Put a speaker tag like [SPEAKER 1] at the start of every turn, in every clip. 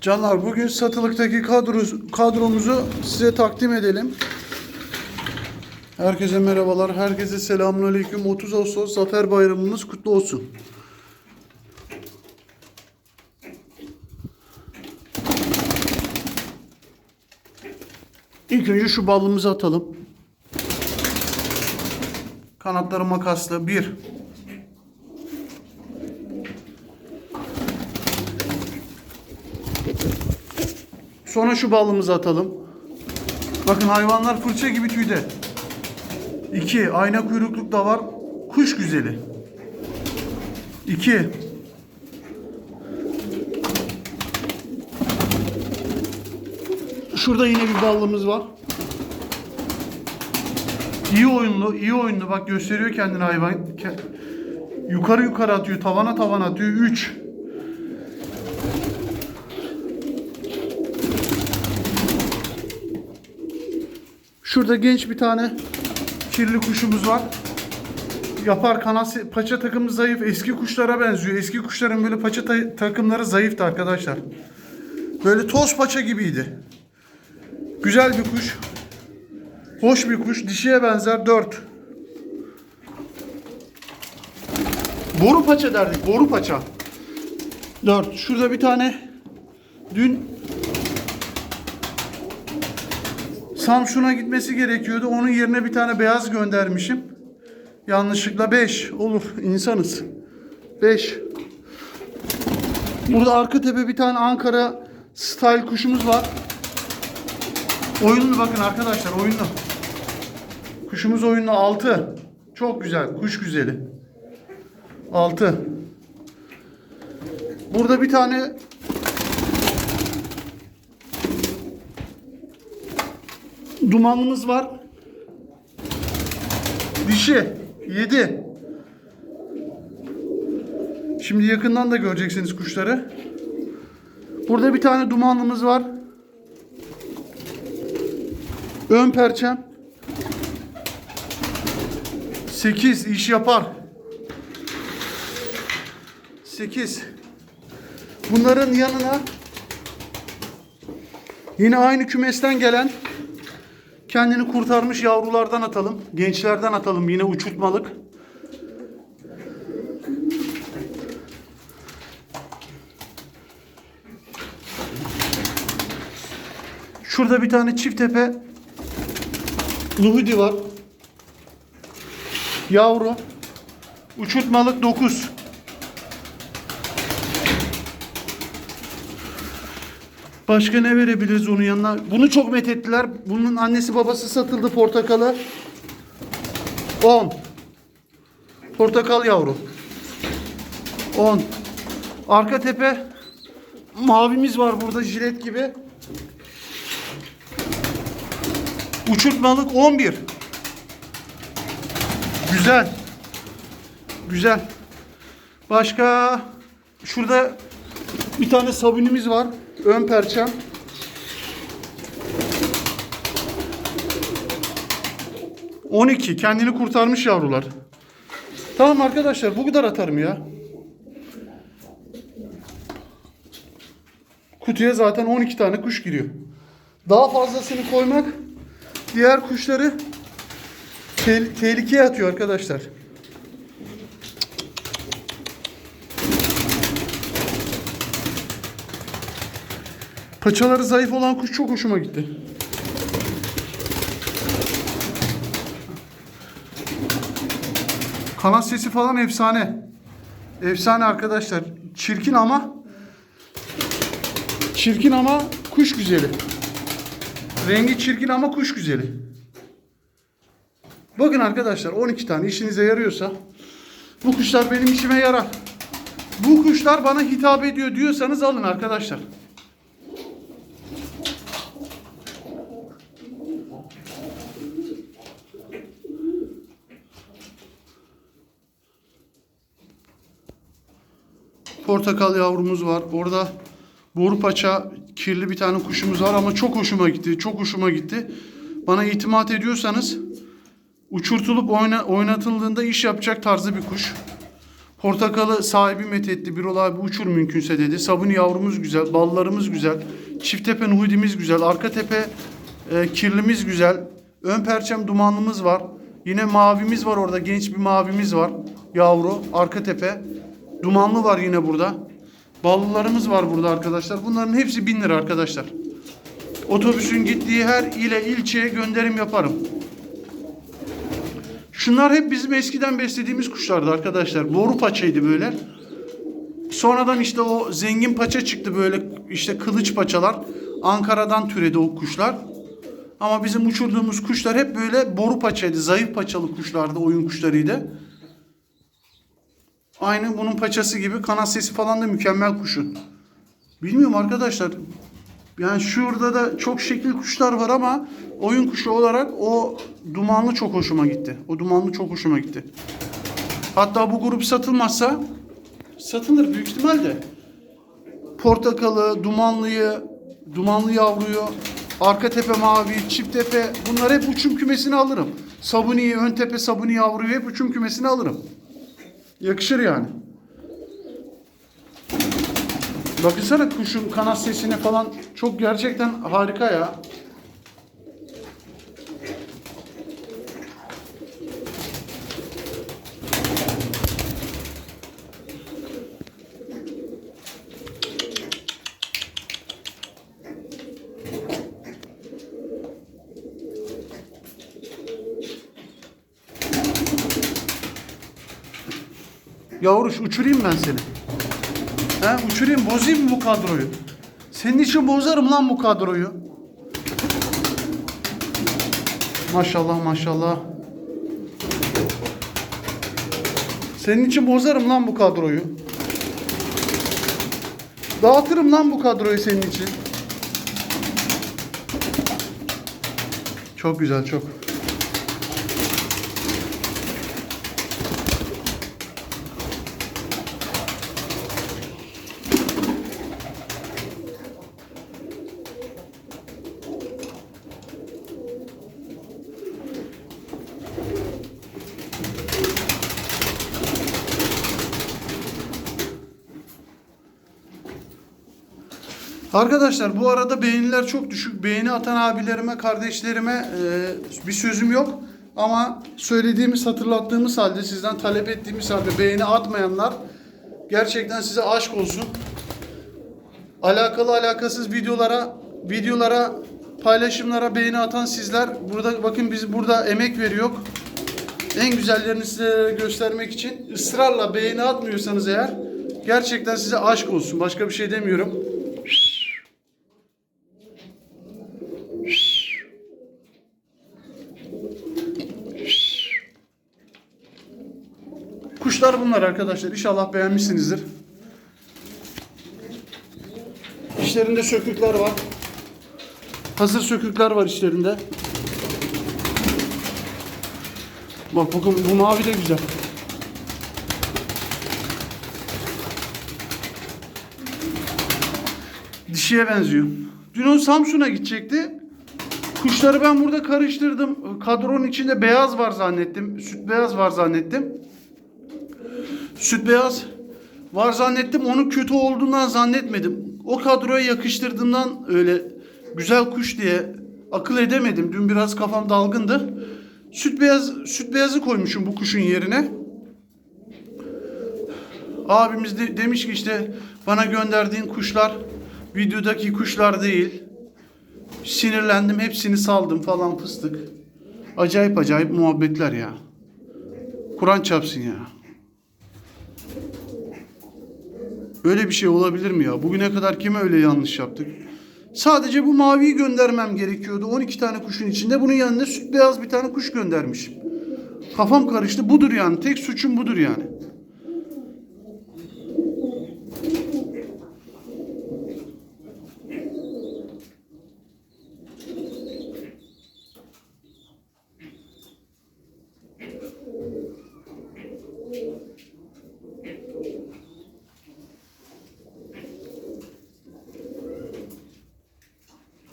[SPEAKER 1] Canlar bugün satılıktaki kadro, kadromuzu size takdim edelim. Herkese merhabalar. Herkese selamünaleyküm. 30 Ağustos Zafer Bayramımız kutlu olsun. İlk önce şu ballımızı atalım. Kanatları makaslı. Bir. Sonra şu ballımızı atalım. Bakın hayvanlar fırça gibi tüyde. İki. Ayna kuyrukluk da var. Kuş güzeli. İki. Şurada yine bir ballımız var. İyi oyunlu, iyi oyunlu. Bak gösteriyor kendini hayvan. Yukarı yukarı atıyor, tavana tavana atıyor. 3. Şurada genç bir tane kirli kuşumuz var. Yapar kanat paça takımı zayıf. Eski kuşlara benziyor. Eski kuşların böyle paça ta- takımları zayıftı arkadaşlar. Böyle toz paça gibiydi. Güzel bir kuş. Hoş bir kuş. Dişiye benzer 4. Boru paça derdik. Boru paça. 4. Şurada bir tane dün Samsun'a gitmesi gerekiyordu. Onun yerine bir tane beyaz göndermişim. Yanlışlıkla 5 olur. insanız. 5. Burada arka tepe bir tane Ankara style kuşumuz var. Oyunlu bakın arkadaşlar oyunlu. Kuşumuz oyunlu 6. Çok güzel. Kuş güzeli. 6. Burada bir tane dumanımız var. Dişi 7. Şimdi yakından da göreceksiniz kuşları. Burada bir tane dumanlımız var. Ön perçem. 8 iş yapar. 8. Bunların yanına yine aynı kümesten gelen kendini kurtarmış yavrulardan atalım. Gençlerden atalım yine uçurtmalık. Şurada bir tane çift tepe Nuhudi var. Yavru. Uçurtmalık 9. Başka ne verebiliriz onun yanına? Bunu çok methettiler. Bunun annesi babası satıldı portakalı. 10. Portakal yavru. 10. Arka tepe mavimiz var burada jilet gibi. Uçurtmalık 11. Güzel. Güzel. Başka şurada bir tane sabunimiz var. Ön perçem. On iki. Kendini kurtarmış yavrular. Tamam arkadaşlar bu kadar atarım ya. Kutuya zaten 12 tane kuş giriyor. Daha fazlasını koymak diğer kuşları te- tehlikeye atıyor arkadaşlar. Paçaları zayıf olan kuş çok hoşuma gitti. Kanat sesi falan efsane. Efsane arkadaşlar. Çirkin ama çirkin ama kuş güzeli. Rengi çirkin ama kuş güzeli. Bakın arkadaşlar 12 tane işinize yarıyorsa bu kuşlar benim işime yarar. Bu kuşlar bana hitap ediyor diyorsanız alın arkadaşlar. Portakal yavrumuz var. Orada boru paça kirli bir tane kuşumuz var ama çok hoşuma gitti. Çok hoşuma gitti. Bana itimat ediyorsanız uçurtulup oyna, oynatıldığında iş yapacak tarzı bir kuş. Portakalı sahibi methetti. Bir olay bir uçur mümkünse dedi. Sabun yavrumuz güzel. Ballarımız güzel. Çift tepe nuhudimiz güzel. Arka tepe e, kirlimiz güzel. Ön perçem dumanlımız var. Yine mavimiz var orada. Genç bir mavimiz var. Yavru. Arka tepe. Dumanlı var yine burada. Ballılarımız var burada arkadaşlar. Bunların hepsi bin lira arkadaşlar. Otobüsün gittiği her ile ilçeye gönderim yaparım. Şunlar hep bizim eskiden beslediğimiz kuşlardı arkadaşlar. Boru paçaydı böyle. Sonradan işte o zengin paça çıktı böyle işte kılıç paçalar. Ankara'dan türedi o kuşlar. Ama bizim uçurduğumuz kuşlar hep böyle boru paçaydı. Zayıf paçalı kuşlardı, oyun kuşlarıydı. Aynı bunun paçası gibi kanat sesi falan da mükemmel kuşun. Bilmiyorum arkadaşlar. Yani şurada da çok şekil kuşlar var ama oyun kuşu olarak o dumanlı çok hoşuma gitti. O dumanlı çok hoşuma gitti. Hatta bu grup satılmazsa satılır büyük ihtimalle. Portakalı, dumanlıyı, dumanlı yavruyu, arka tepe mavi, çift tepe bunlar hep uçum kümesine alırım. Sabuniyi, ön tepe sabuni yavruyu hep uçum kümesine alırım. Yakışır yani. Bakınsana kuşun kanat sesine falan çok gerçekten harika ya. Yavruş uçurayım ben seni. He uçurayım bozayım bu kadroyu? Senin için bozarım lan bu kadroyu. Maşallah maşallah. Senin için bozarım lan bu kadroyu. Dağıtırım lan bu kadroyu senin için. Çok güzel çok. Arkadaşlar bu arada beğeniler çok düşük. Beğeni atan abilerime, kardeşlerime e, bir sözüm yok. Ama söylediğimiz, hatırlattığımız halde, sizden talep ettiğimiz halde beğeni atmayanlar gerçekten size aşk olsun. Alakalı alakasız videolara, videolara, paylaşımlara beğeni atan sizler burada bakın biz burada emek veriyor. En güzellerini size göstermek için ısrarla beğeni atmıyorsanız eğer gerçekten size aşk olsun. Başka bir şey demiyorum. Kuşlar bunlar arkadaşlar. İnşallah beğenmişsinizdir. İşlerinde sökükler var. Hazır sökükler var işlerinde. Bak bakın bu mavi de güzel. Dişiye benziyor. Dün o Samsun'a gidecekti. Kuşları ben burada karıştırdım. Kadronun içinde beyaz var zannettim. Süt beyaz var zannettim. Süt beyaz var zannettim. Onun kötü olduğundan zannetmedim. O kadroya yakıştırdığımdan öyle güzel kuş diye akıl edemedim. Dün biraz kafam dalgındı. Süt beyaz süt beyazı koymuşum bu kuşun yerine. Abimiz de, demiş ki işte bana gönderdiğin kuşlar videodaki kuşlar değil. Sinirlendim hepsini saldım falan fıstık. Acayip acayip muhabbetler ya. Kur'an çarpsın ya. Öyle bir şey olabilir mi ya? Bugüne kadar kime öyle yanlış yaptık? Sadece bu maviyi göndermem gerekiyordu. 12 tane kuşun içinde bunun yanında süt beyaz bir tane kuş göndermişim. Kafam karıştı. Budur yani. Tek suçum budur yani.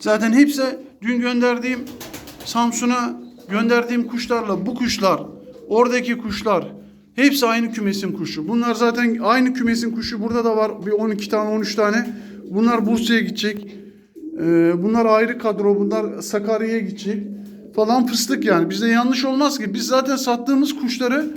[SPEAKER 1] Zaten hepsi dün gönderdiğim Samsun'a gönderdiğim kuşlarla bu kuşlar, oradaki kuşlar Hepsi aynı kümesin kuşu. Bunlar zaten aynı kümesin kuşu. Burada da var bir 12 tane 13 tane. Bunlar Bursa'ya gidecek. Ee, bunlar ayrı kadro. Bunlar Sakarya'ya gidecek. Falan fıstık yani. Bizde yanlış olmaz ki. Biz zaten sattığımız kuşları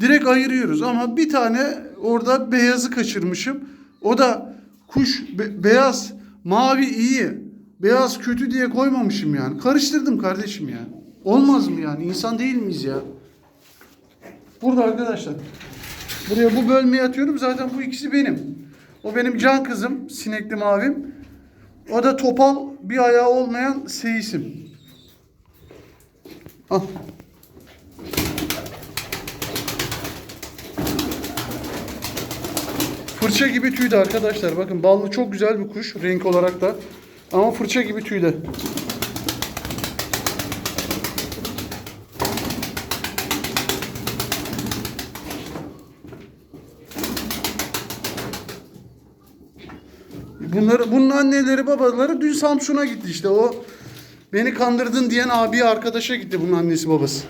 [SPEAKER 1] direkt ayırıyoruz. Ama bir tane orada beyazı kaçırmışım. O da kuş be- beyaz, mavi iyi. Beyaz kötü diye koymamışım yani. Karıştırdım kardeşim ya. Olmaz mı yani? İnsan değil miyiz ya? Burada arkadaşlar. Buraya bu bölmeye atıyorum. Zaten bu ikisi benim. O benim can kızım. Sinekli mavim. O da topal bir ayağı olmayan seyisim. Al. Fırça gibi tüydü arkadaşlar. Bakın ballı çok güzel bir kuş renk olarak da. Ama fırça gibi tüydü. Bunları, bunun anneleri babaları dün Samsun'a gitti işte o beni kandırdın diyen abi arkadaşa gitti bunun annesi babası.